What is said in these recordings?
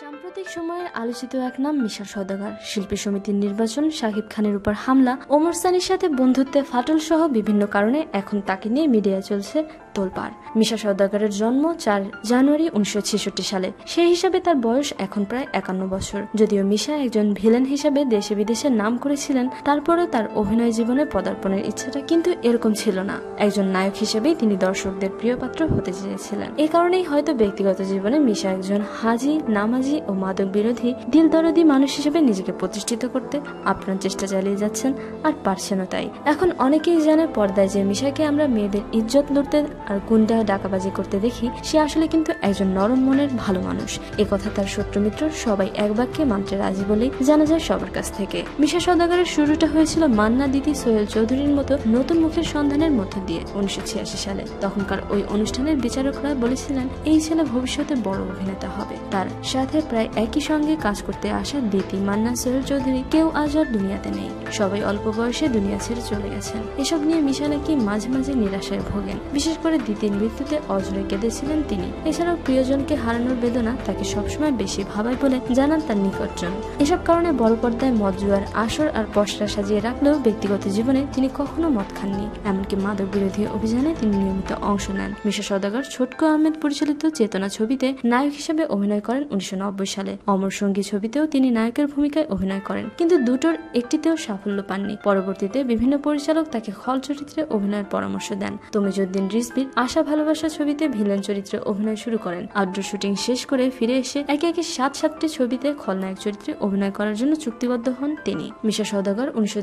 সাম্প্রতিক সময়ের আলোচিত এক নাম মিশা সদাগর শিল্পী সমিতির নির্বাচন, শাকিব খানের উপর হামলা, ওমর সানির সাথে বন্ধুত্বে ফাটল সহ বিভিন্ন কারণে এখন তাকে নিয়ে মিডিয়া চলছে তোলপাড়। মিশা সওদাগরের জন্ম চার জানুয়ারি উনিশশো ছেষট্টি সালে। সেই হিসাবে তার বয়স এখন প্রায় একান্ন বছর। যদিও মিশা একজন ভিলেন হিসাবে দেশে বিদেশে নাম করেছিলেন, তারপরেও তার অভিনয় জীবনে পদার্পণের ইচ্ছাটা কিন্তু এরকম ছিল না। একজন নায়ক হিসেবেই তিনি দর্শকদের প্রিয় পাত্র হতে চেয়েছিলেন। এ কারণেই হয়তো ব্যক্তিগত জীবনে মিশা একজন হাজি, নামাজি ও মাদক বিরোধী দিল দরদি মানুষ হিসেবে নিজেকে প্রতিষ্ঠিত করতে আপনার চেষ্টা চালিয়ে যাচ্ছেন আর পারছেনও তাই। এখন অনেকেই জানে পর্দায় যে মিশাকে আমরা মেয়েদের ইজ্জত লড়তে আর গুন্ডা ডাকাবাজি করতে দেখি সে আসলে কিন্তু একজন নরম মনের ভালো মানুষ। কথা তার শত্রু মিত্র সবাই এক বাক্যে মানতে রাজি বলেই জানা যায় সবার কাছ থেকে। মিশা সদাগরের শুরুটা হয়েছিল মান্না দিদি সোহেল চৌধুরীর মতো নতুন মুখের সন্ধানের মধ্য দিয়ে উনিশশো সালে। তখনকার ওই অনুষ্ঠানের বিচারকরা বলেছিলেন, এই ছেলে ভবিষ্যতে বড় অভিনেতা হবে। তার সাথে প্রায় একই সঙ্গে কাজ করতে আসা দিতি মান্না সোহেল চৌধুরী কেউ আজ আর দুনিয়াতে নেই। সবাই অল্প বয়সে দুনিয়া ছেড়ে চলে গেছেন। এসব নিয়ে মিশা নাকি মাঝে মাঝে নিরাশায় ভোগেন। বিশেষ করে দ্বিতীয় মৃত্যুতে অজরে কেঁদেছিলেন তিনি। এছাড়াও প্রিয়জনকে হারানোর বেদনা তাকে সবসময় বেশি ভাবায় বলে জানান তার নিকটজন। এসব কারণে বড় পর্দায় মদ জুয়ার আসর আর পশরা সাজিয়ে রাখলেও ব্যক্তিগত জীবনে তিনি কখনো মদ খাননি। এমনকি মাদক বিরোধী অভিযানে তিনি নিয়মিত অংশ নেন। মিশা সদাগর ছোটকু আহমেদ পরিচালিত চেতনা ছবিতে নায়ক হিসেবে অভিনয় করেন উনিশশো নব্বই সালে। অমর সঙ্গী ছবিতেও তিনি নায়কের ভূমিকায় অভিনয় করেন। কিন্তু দুটোর একটিতেও সাফল্য পাননি। পরবর্তীতে বিভিন্ন পরিচালক তাকে খল চরিত্রে অভিনয়ের পরামর্শ দেন। তমিজুদ্দিন রিসবির আশা ভালোবাসা ছবিতে ভিলেন চরিত্রে অভিনয় শুরু করেন। আউটডোর শুটিং শেষ করে ফিরে এসে একে একে সাত সাতটি ছবিতে খলনায়ক চরিত্রে অভিনয় করার জন্য চুক্তিবদ্ধ হন তিনি। মিশা সওদাগর উনিশশো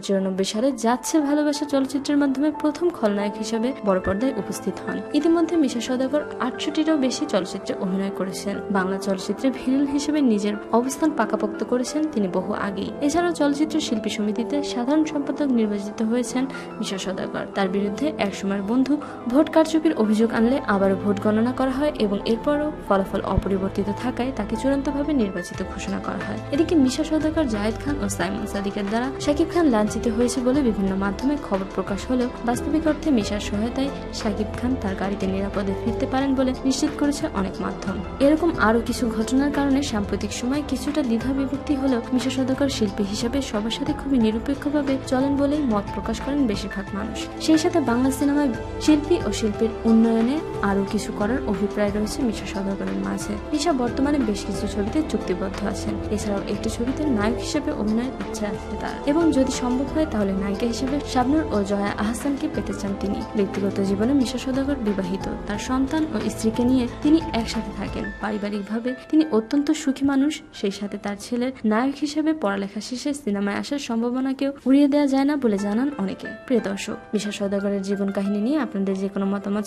সালে যাচ্ছে ভালোবাসা চলচ্চিত্রের মাধ্যমে প্রথম খলনায়ক হিসেবে বড় পর্দায় উপস্থিত হন। ইতিমধ্যে মিশা সৌদাগর আটষট্টিরও বেশি চলচ্চিত্রে অভিনয় করেছেন। বাংলা চলচ্চিত্রে ভিলেন হিসেবে নিজের অবস্থান পাকাপোক্ত করেছেন তিনি বহু আগেই। এছাড়াও চলচ্চিত্র শিল্পী সমিতিতে সাধারণ সম্পাদক নির্বাচিত হয়েছেন মিশা সদাগর তার বিরুদ্ধে একসময়ের বন্ধু ভোট কারচুপির অভিযোগ আনলে আবার ভোট গণনা করা হয় এবং এরপরও ফলাফল অপরিবর্তিত থাকায় তাকে চূড়ান্তভাবে নির্বাচিত ঘোষণা করা হয়। এদিকে মিশা সদাগর জায়েদ খান ও সাইমন সাদিকের দ্বারা শাকিব খান লাঞ্ছিত হয়েছে বলে বিভিন্ন মাধ্যমে খবর প্রকাশ হলেও বাস্তবিক অর্থে মিশার সহায়তায় শাকিব খান তার গাড়িতে নিরাপদে ফিরতে পারেন বলে নিশ্চিত করেছে অনেক মাধ্যম। এরকম আরও কিছু ঘটনার কারণে সাম্প্রতিক সময় কিছুটা দ্বিধা বিভক্তি হলেও মিশা সদাগর শিল্পী হিসেবে সবার সাথে খুবই নিরপেক্ষভাবে চলেন বলেই মত প্রকাশ করেন বেশিরভাগ মানুষ। সেই সাথে বাংলা সিনেমায় শিল্পী ও শিল্পীর উন্নয়নে আরও কিছু করার অভিপ্রায় রয়েছে মিশা সদাগরের মাঝে। মিশা বর্তমানে বেশ কিছু ছবিতে চুক্তিবদ্ধ আছেন। এছাড়াও একটি ছবিতে নায়ক হিসেবে অভিনয়ের ইচ্ছা আছে তার। এবং যদি সম্ভব হয়, তাহলে নায়িকা হিসেবে শাবনুর ও জয়া আহসানকে পেতে চান তিনি। ব্যক্তিগত জীবনে মিশা সদাগর বিবাহিত। তার সন্তান ও স্ত্রীকে নিয়ে তিনি একসাথে থাকেন। পারিবারিকভাবে তিনি অত্যন্ত সুখী মানুষ। সেই সাথে তার ছেলের নায়ক হিসেবে পড়ালেখা শেষে সিনেমায় আসার সম্ভাবনাকেও উড়িয়ে দেওয়া যায় না বলে জানান অনেকে। প্রিয় দর্শক, মিশা সদাগরের জীবন কাহিনী নিয়ে আপনাদের যে কোনো মতামত